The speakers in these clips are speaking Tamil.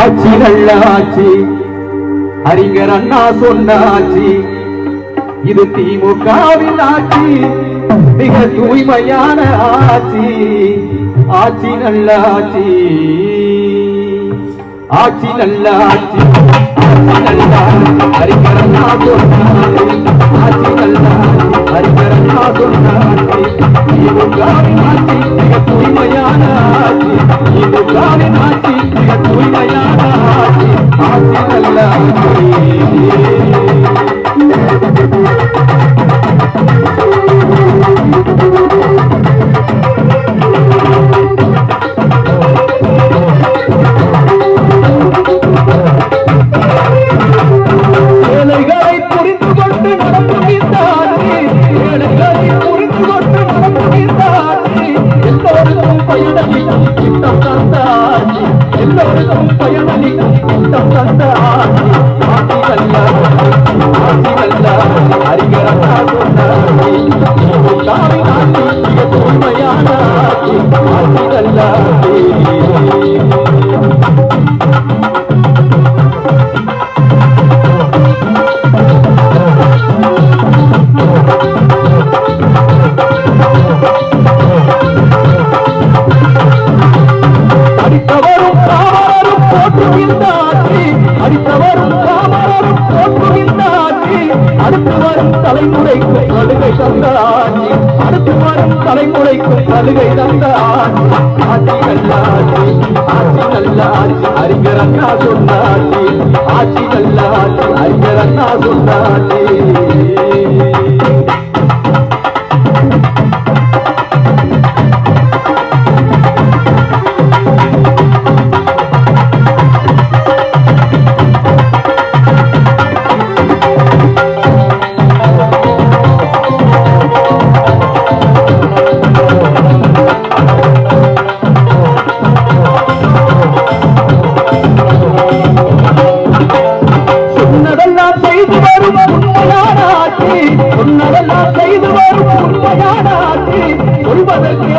ஆட்சி நல்ல ஆட்சி. அறிஞர் அண்ணா சொன்ன ஆட்சி. இது திமுகவின் ஆட்சி. மிக தூய்மையான ஆட்சி. ஆட்சி நல்ல ஆட்சி. ஆட்சி நல்ல ஆட்சி. ஆட்சி நல்ல அறிஞர் அண்ணா சொன்ன ஆட்சி நல்ல பயனளிக்கும் திட்டம் தந்தாரே எல்லோருக்கும் பயனளிக்கும் திட்டம் தந்தாரே ஆட்சி நல்ல ஆட்சி அறிஞரா தூய்மையான ஆட்சி அடுத்து வரும் தலைமுறைக்கு சலுகை தந்த ஆட்சி அடுத்து வரும் தலைமுறைக்கு சலுகை தந்த ஆட்சி ஆட்சி நல்ல ஆட்சி ஆட்சி நல்ல ஆட்சி அறிஞர் அண்ணா சொன்னாட்சி ஆட்சி நல்ல ஆட்சி அறிஞர் அண்ணா சொன்னாட்சி சொன்னதெல்லாம்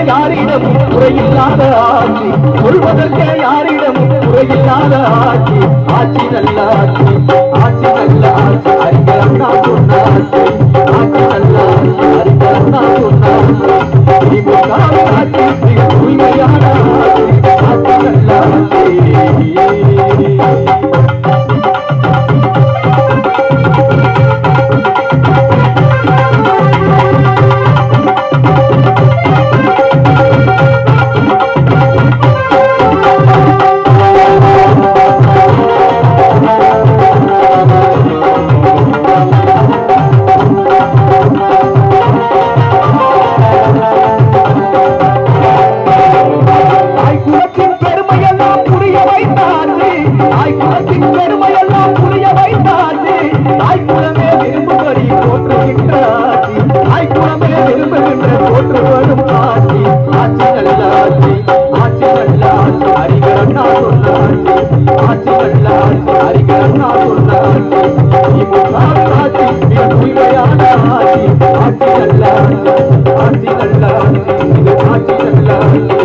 யாரிடம் குறையில்லாத ஆட்சி. சொல்வதற்கே யாரிடம் குறையில்லாத ஆட்சி. ஆட்சி நல்ல ஆட்சி. ஆட்சி நல்ல ஆட்சி. அறிஞர் நான் சொன்ன ஆட்சி. ஆட்சி நல்ல ஆட்சி. அறிஞர் நான் சொன்ன ஆட்சி. தூய்மையான ஆட்சி. ஆட்சி நல்ல ஆட்சி. விரும்பும்படி போற்றுகின்றாச்சு தாய்க்குலமே விரும்புகின்ற போற்று வரும் ஆட்சி ஆட்சி நல்ல ஆட்சி ஆட்சி நல்ல ஆட்சி அறிஞர் அண்ணா சொன்னாட்சி ஆட்சி நல்ல ஆட்சி அறிஞர் அண்ணா சொன்னாட்சி திமுக ஆட்சி மிக தூய்மையான ஆட்சி ஆட்சி நல்ல ஆட்சி ஆட்சி நல்ல ஆட்சி இது ஆட்சி நல்ல ஆட்சி